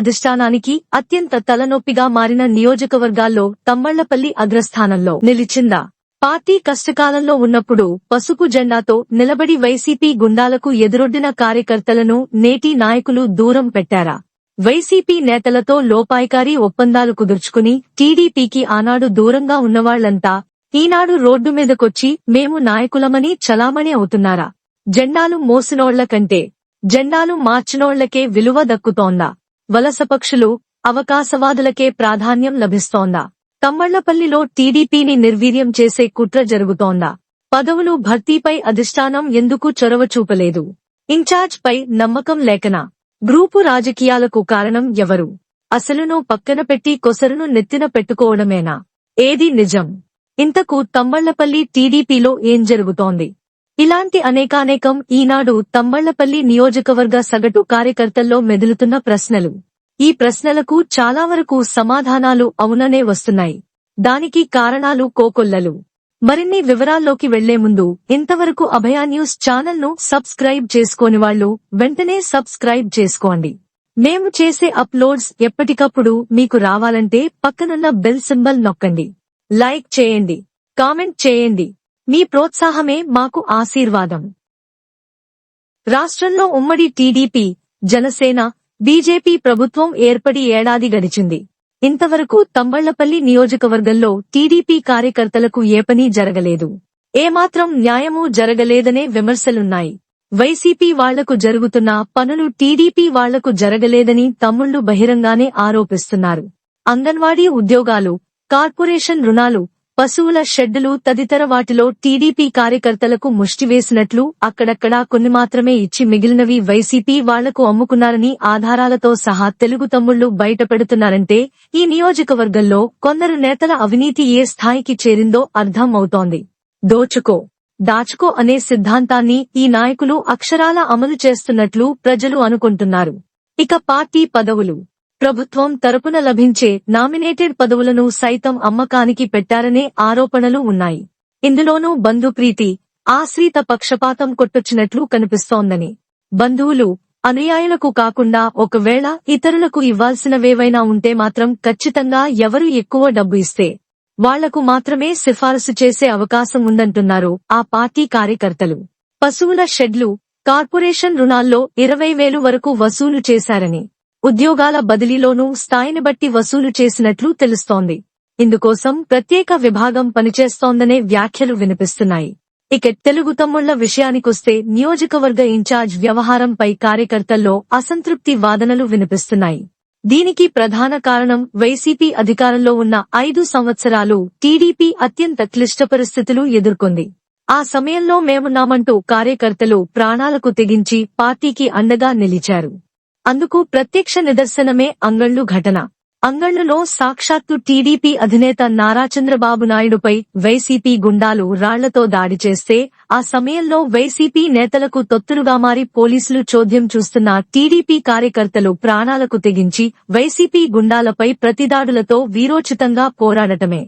అధిష్టానానికి అత్యంత తలనొప్పిగా మారిన నియోజకవర్గాల్లో తమ్మళ్ళపల్లి అగ్రస్థానంలో నిలిచిందా? పార్టీ కష్టకాలంలో ఉన్నప్పుడు పసుపు జెండాతో నిలబడి వైసీపీ గుండాలకు ఎదురొడ్డిన కార్యకర్తలను నేటి నాయకులు దూరం పెట్టారా? వైసీపీ నేతలతో లోపాయికారీ ఒప్పందాలు కుదుర్చుకుని టీడీపీకి ఆనాడు దూరంగా ఉన్నవాళ్ళంతా ఈనాడు రోడ్డు మీదకొచ్చి మేము నాయకులమని చలామణి అవుతున్నారా? జెండాలు మోసినోళ్ళ కంటే జెండాలు మార్చినోళ్ళకే విలువ దక్కుతోందా? వలస పక్షులు అవకాశవాదులకే ప్రాధాన్యం లభిస్తోందా? కమ్మళ్ళపల్లిలో టీడీపీని నిర్వీర్యం చేసే కుట్ర జరుగుతోందా? పదవులు భర్తీపై అధిష్టానం ఎందుకు చొరవ చూపలేదు? ఇన్ఛార్జ్ పై నమ్మకం లేకనా? గ్రూపు రాజకీయాలకు కారణం ఎవరు? అసలును పక్కన పెట్టి కొసరును నెత్తిన పెట్టుకోవడమేనా? ఏది నిజం? ఇంతకు తమ్మళ్ళపల్లి టీడీపీలో ఏం జరుగుతోంది? ఇలాంటి అనేకానేకం ఈనాడు తమ్మళ్ళపల్లి నియోజకవర్గ సగటు కార్యకర్తల్లో మెదులుతున్న ప్రశ్నలు. ఈ ప్రశ్నలకు చాలా వరకు సమాధానాలు అవుననే వస్తున్నాయి. దానికి కారణాలు కోకొల్లలు. మరిన్ని వివరాల్లోకి వెళ్ళే ముందు ఇంతవరకు అభయ న్యూస్ ఛానల్ను సబ్స్క్రైబ్ చేసుకోని వాళ్ళు వెంటనే సబ్స్క్రైబ్ చేసుకోండి. మేము చేసే అప్లోడ్స్ ఎప్పటికప్పుడు మీకు రావాలంటే పక్కనున్న బెల్ సింబల్ నొక్కండి. లైక్ చేయండి. కామెంట్ చేయండి. మీ ప్రోత్సాహమే మాకు ఆశీర్వాదం. రాష్ట్రంలో ఉమ్మడి టీడీపీ జనసేన బీజేపీ ప్రభుత్వం ఏర్పడి ఏడాది గడిచింది. ఇంతవరకు తంబళ్ళపల్లి నియోజకవర్గంలో టీడీపీ కార్యకర్తలకు ఏ పని జరగలేదు. ఏమాత్రం న్యాయమూ జరగలేదనే విమర్శలున్నాయి. వైసీపీ వాళ్ళకు జరుగుతున్న పనులు టీడీపీ వాళ్ళకు జరగలేదని తమ్ముళ్ళు బహిరంగానే ఆరోపిస్తున్నారు. అంగన్వాడీ ఉద్యోగాలు కార్పొరేషన్ రుణాలు పశువుల షెడ్డులు తదితర వాటిలో టీడీపీ కార్యకర్తలకు ముష్టివేసినట్లు అక్కడక్కడా కొన్ని మాత్రమే ఇచ్చి మిగిలినవి వైసీపీ వాళ్ళకు అమ్ముకున్నారని ఆధారాలతో సహా తెలుగు తమ్ముళ్ళు బయటపెడుతున్నారంటే ఈ నియోజకవర్గంలో కొందరు నేతల అవినీతి ఏ స్థాయికి చేరిందో అర్థం అవుతోంది దోచుకో. దాచుకో అనే సిద్ధాంతాన్ని ఈ నాయకులు అక్షరాల అమలు చేస్తున్నట్లు ప్రజలు అనుకుంటున్నారు. ఇక పార్టీ పదవులు. ప్రభుత్వం తరపున లభించే నామినేటెడ్ పదవులను సైతం అమ్మకానికి పెట్టారనే ఆరోపణలు ఉన్నాయి. ఇందులోనూ బంధుప్రీతి ఆశ్రిత పక్షపాతం కొట్టొచ్చినట్లు కనిపిస్తోందని. బంధువులు అనుయాయులకు కాకుండా ఒకవేళ ఇతరులకు ఇవ్వాల్సినవేవైనా ఉంటే మాత్రం ఖచ్చితంగా ఎవరు ఎక్కువ డబ్బు ఇస్తే వాళ్ళకు మాత్రమే సిఫారసు చేసే అవకాశం ఉందంటున్నారు ఆ పార్టీ కార్యకర్తలు. పశువుల షెడ్లు కార్పొరేషన్ రుణాల్లో ఇరవై వేలు వరకు వసూలు చేశారని ఉద్యోగాల బదిలీలోనూ స్థాయిని బట్టి వసూలు చేసినట్లు తెలుస్తోంది. ఇందుకోసం ప్రత్యేక విభాగం పనిచేస్తోందనే వ్యాఖ్యలు వినిపిస్తున్నాయి. ఇక తెలుగు తమ్ముళ్ళ విషయానికొస్తే నియోజకవర్గ ఇన్ఛార్జ్ వ్యవహారంపై కార్యకర్తల్లో అసంతృప్తి వాదనలు వినిపిస్తున్నాయి. దీనికి ప్రధాన కారణం వైసీపీ అధికారంలో ఉన్న ఐదు సంవత్సరాలు టీడీపీ అత్యంత క్లిష్ట పరిస్థితులు ఎదుర్కొంది. ఆ సమయంలో మేమున్నామంటూ కార్యకర్తలు ప్రాణాలకు తెగించి పార్టీకి అండగా నిలిచారు. అందుకు ప్రత్యక్ష నిదర్శనమే అంగళ్ళు ఘటన. అంగళ్ళులో సాక్షాత్తు టీడీపీ అధినేత నారా చంద్రబాబు నాయుడుపై వైసీపీ గుండాలు రాళ్ళతో దాడి చేస్తే ఆ సమయంలో వైసీపీ నేతలకు తొత్తులుగా మారి పోలీసులు చోద్యం చూస్తున్న టీడీపీ కార్యకర్తలు ప్రాణాలకు తెగించి వైసీపీ గుండాలపై ప్రతిదాడులతో వీరోచితంగా పోరాడటమే.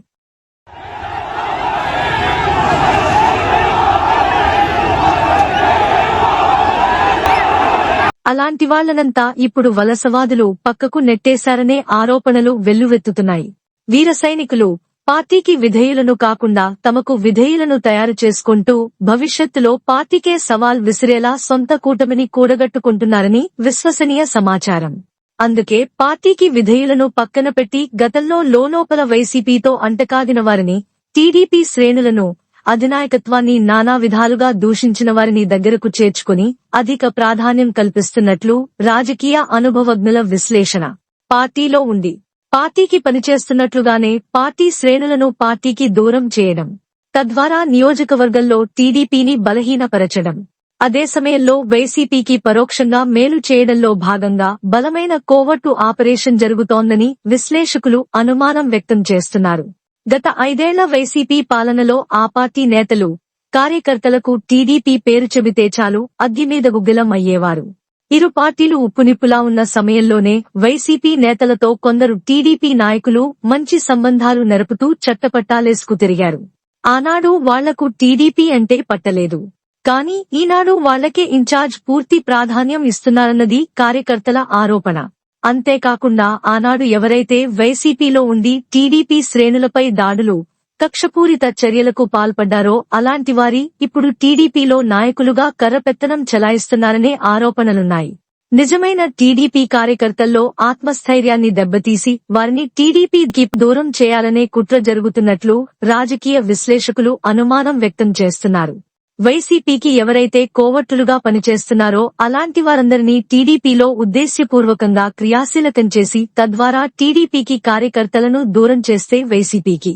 అలాంటి వాళ్ళనంతా ఇప్పుడు వలసవాదులు పక్కకు నెట్టేశారనే ఆరోపణలు వెల్లువెత్తుతున్నాయి. వీర సైనికులు పార్టీకి విధేయులను కాకుండా తమకు విధేయులను తయారు చేసుకుంటూ భవిష్యత్తులో పార్టీకే సవాల్ విసిరేలా సొంత కూటమిని కూడగట్టుకుంటున్నారని విశ్వసనీయ సమాచారం. అందుకే పార్టీకి విధేయులను పక్కన పెట్టి గతంలో లోలోపల వైసీపీతో అంటకాగిన వారిని టీడీపీ శ్రేణులను అధినాయకత్వాన్ని నానా విధాలుగా దూషించిన వారిని దగ్గరకు చేర్చుకుని అధిక ప్రాధాన్యం కల్పిస్తున్నట్లు రాజకీయ అనుభవజ్ఞుల విశ్లేషణ పార్టీలో ఉంది. పార్టీకి పనిచేస్తున్నట్లుగానే పార్టీ శ్రేణులను పార్టీకి దూరం చేయడం తద్వారా నియోజకవర్గంలో టీడీపీని బలహీనపరచడం అదే సమయంలో వైసీపీకి పరోక్షంగా మేలు చేయడంలో భాగంగా బలమైన కోవట్టు ఆపరేషన్ జరుగుతోందని విశ్లేషకులు అనుమానం వ్యక్తం చేస్తున్నారు. గత ఐదేళ్ళ వైసీపీ పాలనలో ఆ పార్టీ నేతలు కార్యకర్తలకు టీడీపీ పేరు చెబితే చాలు అగ్గిమీద గుగ్గిలం అయ్యేవారు. ఇరు పార్టీలు ఉప్పునిప్పులా ఉన్న సమయంలోనే వైసీపీ నేతలతో కొందరు టీడీపీ నాయకులు మంచి సంబంధాలు నెరపుతూ చట్టపట్టాలేసుకు తిరిగారు. ఆనాడు వాళ్ళకు టీడీపీ అంటే పట్టలేదు. కానీ ఈనాడు వాళ్ళకే ఇన్ఛార్జ్ పూర్తి ప్రాధాన్యం ఇస్తున్నారన్నది కార్యకర్తల ఆరోపణ. అంతేకాకుండా ఆనాడు ఎవరైతే వైసీపీలో ఉండి టీడీపీ శ్రేణులపై దాడులు కక్షపూరిత చర్యలకు పాల్పడ్డారో అలాంటి వారి ఇప్పుడు టీడీపీలో నాయకులుగా కర్రపెత్తనం చెలాయిస్తున్నారనే ఆరోపణలున్నాయి. నిజమైన టీడీపీ కార్యకర్తల్లో ఆత్మస్థైర్యాన్ని దెబ్బతీసి వారిని టీడీపీకి దూరం చేయాలనే కుట్ర జరుగుతున్నట్లు రాజకీయ విశ్లేషకులు అనుమానం వ్యక్తం చేస్తున్నారు. వైసీపీకి ఎవరైతే కోవట్టులుగా పనిచేస్తున్నారో అలాంటి వారందరినీ టీడీపీలో ఉద్దేశ్యపూర్వకంగా క్రియాశీలకం చేసి తద్వారా టీడీపీకి కార్యకర్తలను దూరం చేస్తే వైసీపీకి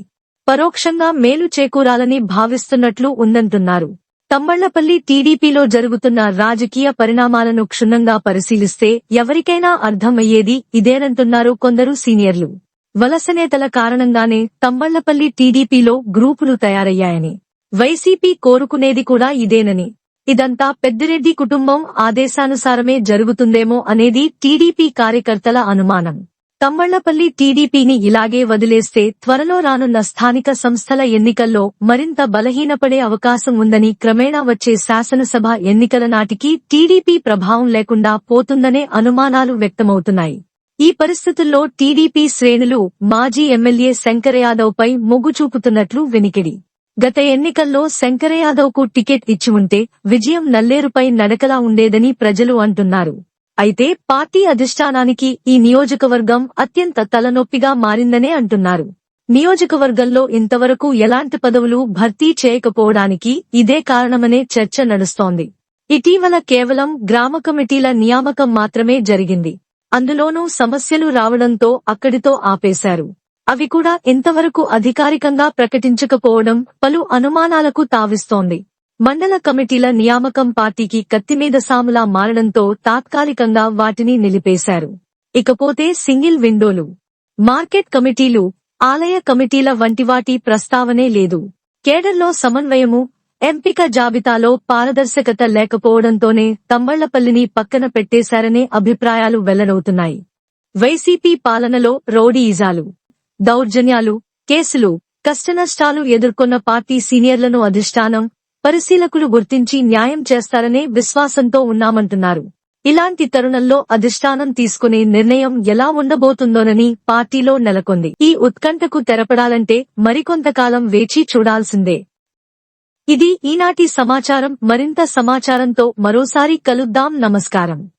పరోక్షంగా మేలు చేకూరాలని భావిస్తున్నట్లు ఉందంటున్నారు. తమ్మళ్ళపల్లి టీడీపీలో జరుగుతున్న రాజకీయ పరిణామాలను క్షుణ్ణంగా పరిశీలిస్తే ఎవరికైనా అర్థమయ్యేది ఇదేనంటున్నారు కొందరు సీనియర్లు. వలసనేతల కారణంగానే తమ్మళ్ళపల్లి టీడీపీలో గ్రూపులు తయారయ్యాయని వైసీపీ కోరుకునేది కూడా ఇదేనని. ఇదంతా పెద్దిరెడ్డి కుటుంబం ఆదేశానుసారమే జరుగుతుందేమో అనేది టీడీపీ కార్యకర్తల అనుమానం. తమ్మళ్ళపల్లి టీడీపీని ఇలాగే వదిలేస్తే త్వరలో రానున్న స్థానిక సంస్థల ఎన్నికల్లో మరింత బలహీనపడే అవకాశం ఉందని క్రమేణా వచ్చే శాసనసభ ఎన్నికల నాటికి టీడీపీ ప్రభావం లేకుండా పోతుందనే అనుమానాలు వ్యక్తమవుతున్నాయి. ఈ పరిస్థితుల్లో టీడీపీ శ్రేణులు మాజీ ఎమ్మెల్యే శంకర్ యాదవ్ పై మొగ్గు చూపుతున్నట్లు వినికిడి. గత ఎన్నికల్లో శంకర యాదవ్కు టికెట్ ఇచ్చి ఉంటే విజయం నల్లేరుపై నడకలా ఉండేదని ప్రజలు అంటున్నారు. అయితే పార్టీ అధిష్టానానికి ఈ నియోజకవర్గం అత్యంత తలనొప్పిగా మారిందనే అంటున్నారు. నియోజకవర్గంలో ఇంతవరకు ఎలాంటి పదవులు భర్తీ చేయకపోవడానికి ఇదే కారణమనే చర్చ నడుస్తోంది. ఇటీవల కేవలం గ్రామ కమిటీల నియామకం మాత్రమే జరిగింది. అందులోనూ సమస్యలు రావడంతో అక్కడితో ఆపేశారు. అవి కూడా ఇంతవరకు అధికారికంగా ప్రకటించకపోవడం పలు అనుమానాలకు తావిస్తోంది. మండల కమిటీల నియామకం పార్టీకి కత్తిమీద సాములా మారడంతో తాత్కాలికంగా వాటిని నిలిపేశారు. ఇకపోతే సింగిల్ విండోలు మార్కెట్ కమిటీలు ఆలయ కమిటీల వంటి వాటి ప్రస్తావనే లేదు. కేడర్లో సమన్వయము ఎంపిక జాబితాలో పారదర్శకత లేకపోవడంతోనే తంబళ్ళపల్లిని పక్కన పెట్టేశారనే అభిప్రాయాలు వెల్లడవుతున్నాయి. వైసీపీ పాలనలో రౌడీయిజాలు దౌర్జన్యాలు కేసులు కష్టనష్టాలు ఎదుర్కొన్న పార్టీ సీనియర్లను అధిష్టానం పరిశీలకులు గుర్తించి న్యాయం చేస్తారనే విశ్వాసంతో ఉన్నామంటున్నారు. ఇలాంటి తరుణంలో అధిష్టానం తీసుకునే నిర్ణయం ఎలా ఉండబోతుందోనని పార్టీలో నెలకొంది. ఈ ఉత్కంఠకు తెరపడాలంటే మరికొంతకాలం వేచి చూడాల్సిందే. ఇది ఈనాటి సమాచారం. మరింత సమాచారంతో మరోసారి కలుద్దాం. నమస్కారం.